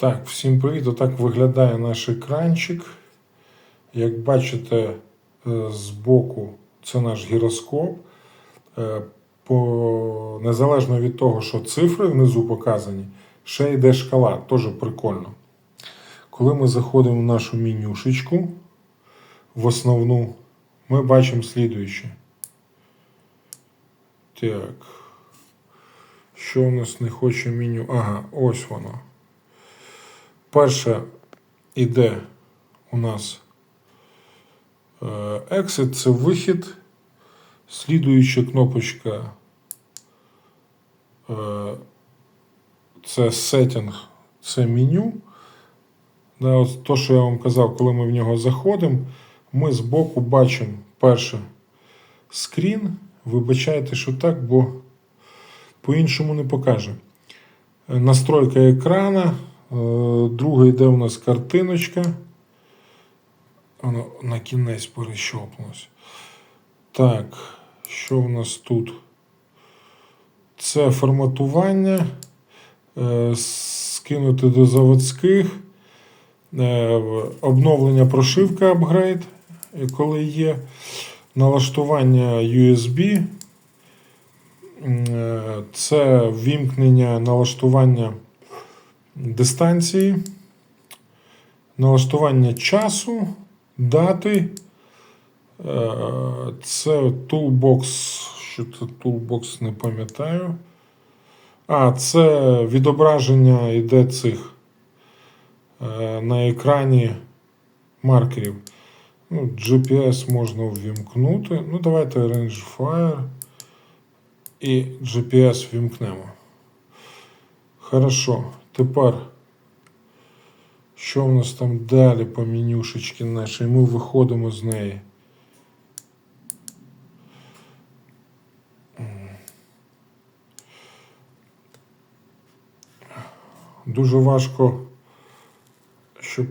Так, всім привіт. Отак виглядає наш екранчик. Як бачите, е, збоку це наш гіроскоп. Е, По... Незалежно від того, що цифри внизу показані, ще йде шкала, теж прикольно. Коли ми заходимо в нашу менюшечку, в основну, ми бачимо слідуюче. Так. Що у нас не хоче меню? Ага, ось воно. Перше іде у нас е, Exit це вихід. Слідуюча кнопочка е, це Setting, це меню. Да, от то, що я вам казав, коли ми в нього заходимо, ми збоку бачимо перше скрін. Вибачайте, що так, бо по-іншому не покаже. Е, Настройка екрана. Е, Друга йде у нас картиночка. Воно на кінець перещопнулось. Так, що в нас тут? Це форматування. Е, Скинути до заводських. Е, Обновлення прошивка апгрейд, коли є. Налаштування USB. Це ввімкнення налаштування дистанції, налаштування часу, дати. Е, Це Toolbox. Що це Toolbox, не пам'ятаю. А, це відображення йде цих е, на екрані маркерів. Ну, GPS можна ввімкнути. Ну, давайте Range Fire і GPS ввімкнемо. Хорошо. Тепер, що в нас там далі по менюшечці нашій? Ми виходимо з неї. Дуже важко, щоб.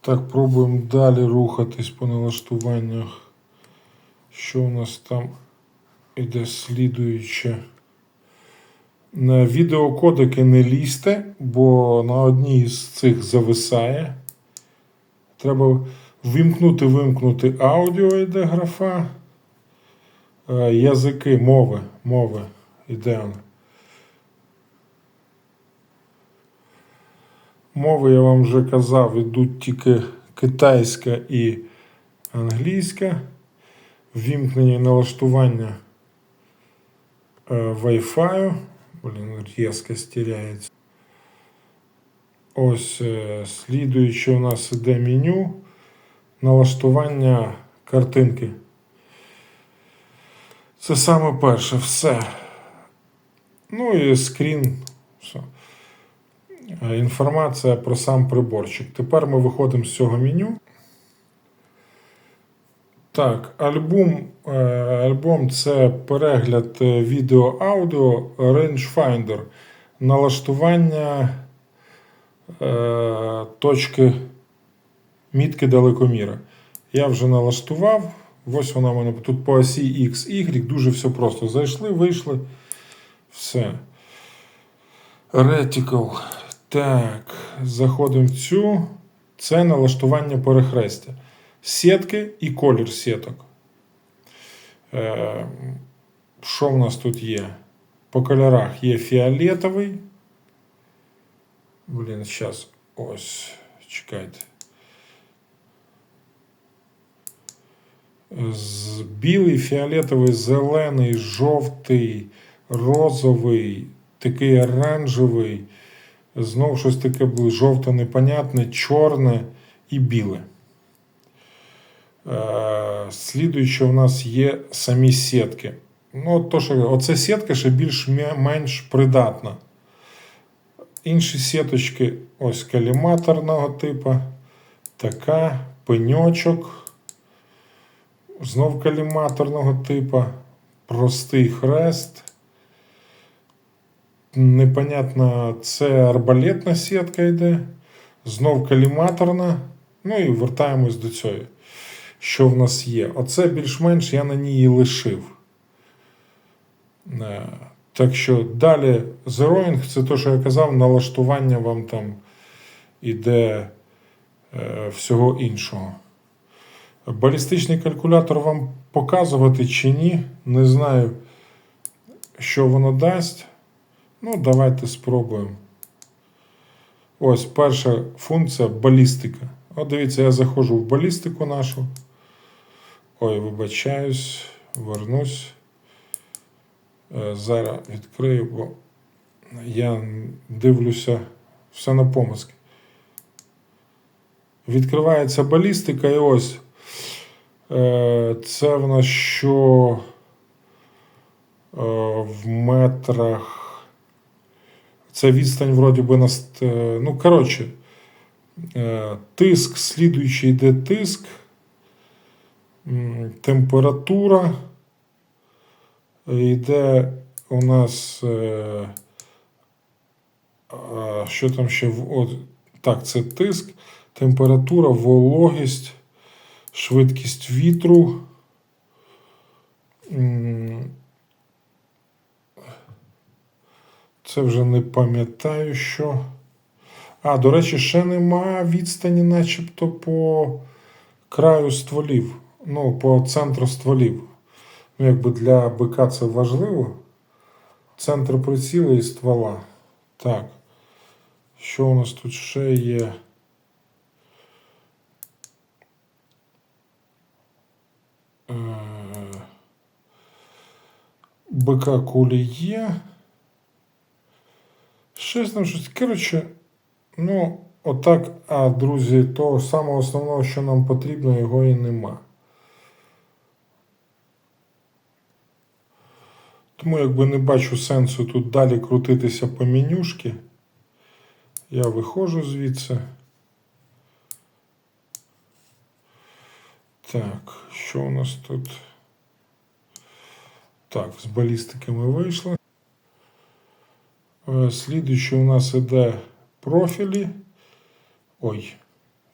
Так, пробуємо далі рухатись по налаштуваннях. Що у нас там іде слідуюче? На відеокодеки не лізьте, бо на одній з цих зависає. Треба вимкнути, вимкнути аудіо йде графа. Е, Язики, мови, мови йде. Мови, я вам вже казав, ідуть тільки китайська і англійська. Ввімкнення і налаштування е, Wi-Fi. Блін, різкость теряється. Ось е, слідуюче у нас іде меню. Налаштування картинки. Це саме перше все. Ну і скрін. Все. Е, Інформація про сам приборчик. Тепер ми виходимо з цього меню. Так, альбом, е, альбом це перегляд е, відео-аудіо Rangefinder, налаштування е, точки мітки далекоміра. Я вже налаштував. Ось вона в мене тут по осі X, Y, дуже все просто. Зайшли, вийшли. Все. Reticle. Так, заходимо в цю. Це налаштування перехрестя. Сітки і колір сіток. Е, Що в нас тут є? По кольорах є фіолетовий. Блін, зараз ось. Чекайте. З білий, фіолетовий, зелений, жовтий, розовий, такий оранжевий. Знову щось таке було жовте, непонятне, чорне і біле. Е, Слідуюче у нас є самі сітки. Ну, от то, що, Оце сітка ще більш-менш придатна. Інші сіточки ось каліматорного типу. Така, пеньочок. Знов каліматорного типу. Простий хрест. Непонятно, це арбалетна сітка йде. Знов каліматорна. Ну і вертаємось до цього. Що в нас є? Оце більш-менш я на ній лишив. Е, Так що далі Zeroing, це те, що я казав, налаштування вам там іде е, всього іншого. Балістичний калькулятор вам показувати чи ні. Не знаю, що воно дасть. Ну, давайте спробуємо. Ось перша функція балістика. От дивіться, я заходжу в балістику нашу. Ой, вибачаюсь, вернусь. Е, Зараз відкрию, бо я дивлюся все на помиски. Відкривається балістика, і ось е, це в нас що е, в метрах. Це відстань, вроді би, на. Ну, коротше, тиск, слідуючий йде тиск, температура. Йде у нас. Е, що там ще? От, так, це тиск, температура, вологість, швидкість вітру. Це вже не пам'ятаю що. А, до речі, ще нема відстані, начебто по краю стволів. Ну, по центру стволів. Ну, якби для БК це важливо. Центр приціла і ствола. Так. Що у нас тут ще є? Е, БК кулі є. Щось там щось. Коротше, ну, отак, а друзі, того самого основного, що нам потрібно, його і нема. Тому якби не бачу сенсу тут далі крутитися по менюшки. Я виходжу звідси. Так, що у нас тут? Так, з балістики ми вийшли. Е, Слідуючий у нас іде профілі. Ой,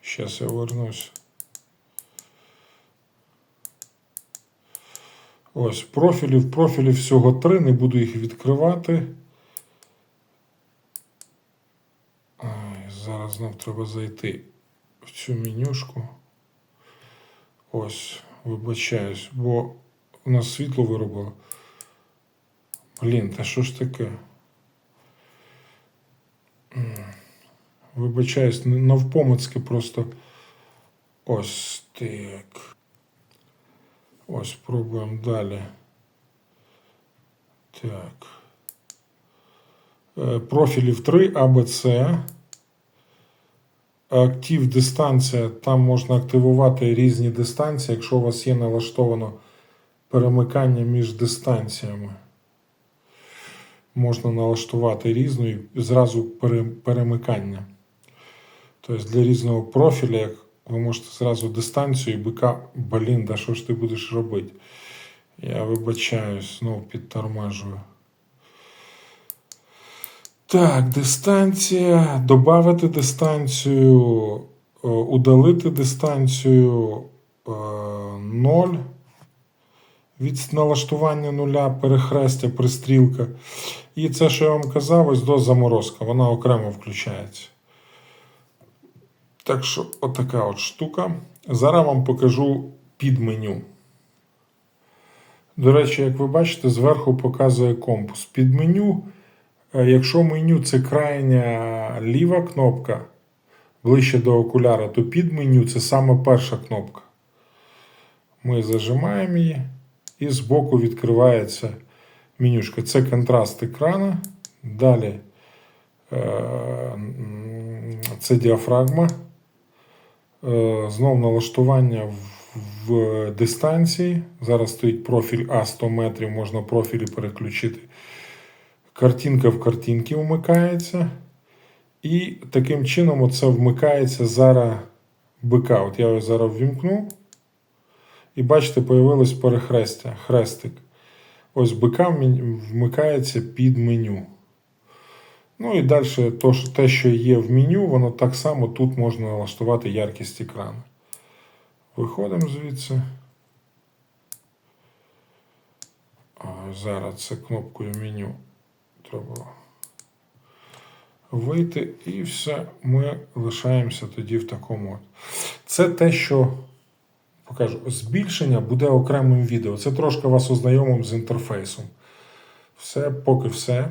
зараз я вернусь. Ось профілів. Профілів всього три, не буду їх відкривати. Зараз знов треба зайти в цю менюшку. Ось, вибачаюсь, бо у нас світло виробило. Блін, та що ж таке? Вибачаюсь, навпомацьки просто. Ось так. Ось пробуємо далі. Так. Е, Профілів 3 АБЦ. Актив дистанція. Там можна активувати різні дистанції, якщо у вас є налаштовано перемикання між дистанціями. Можна налаштувати різну і зразу перемикання. Тобто для різного профіля, як ви можете зразу дистанцію і бика, блін, да що ж ти будеш робити? Я вибачаюсь, знову підтормажую. Так, дистанція, додати дистанцію, е, удалити дистанцію 0 від налаштування нуля, перехрестя, пристрілка. І це, що я вам казав, ось до заморозка, вона окремо включається. Так що, отака от штука. Зараз вам покажу підменю. До речі, як ви бачите, зверху показує компас. Під меню, е, якщо меню це крайня ліва кнопка ближче до окуляра, то під меню це саме перша кнопка. Ми зажимаємо її і збоку відкривається менюшка. Це контраст екрана. Далі е, це діафрагма. Е, Знов налаштування в, дистанції. Зараз стоїть профіль А 100 метрів, можна профілі переключити. Картинка в картинці вмикається. І таким чином оце вмикається зараз БК. От я його зараз ввімкну. І бачите, появилось перехрестя, хрестик. Ось БК вмикається під меню. Ну і далі те, що є в меню, воно так само тут можна налаштувати яркість екрану. Виходимо звідси. Зараз це кнопкою меню треба вийти, і все, ми лишаємося тоді в такому. от. Це те, що покажу. Збільшення буде окремим відео. Це трошки вас ознайомим з інтерфейсом. Все, поки все.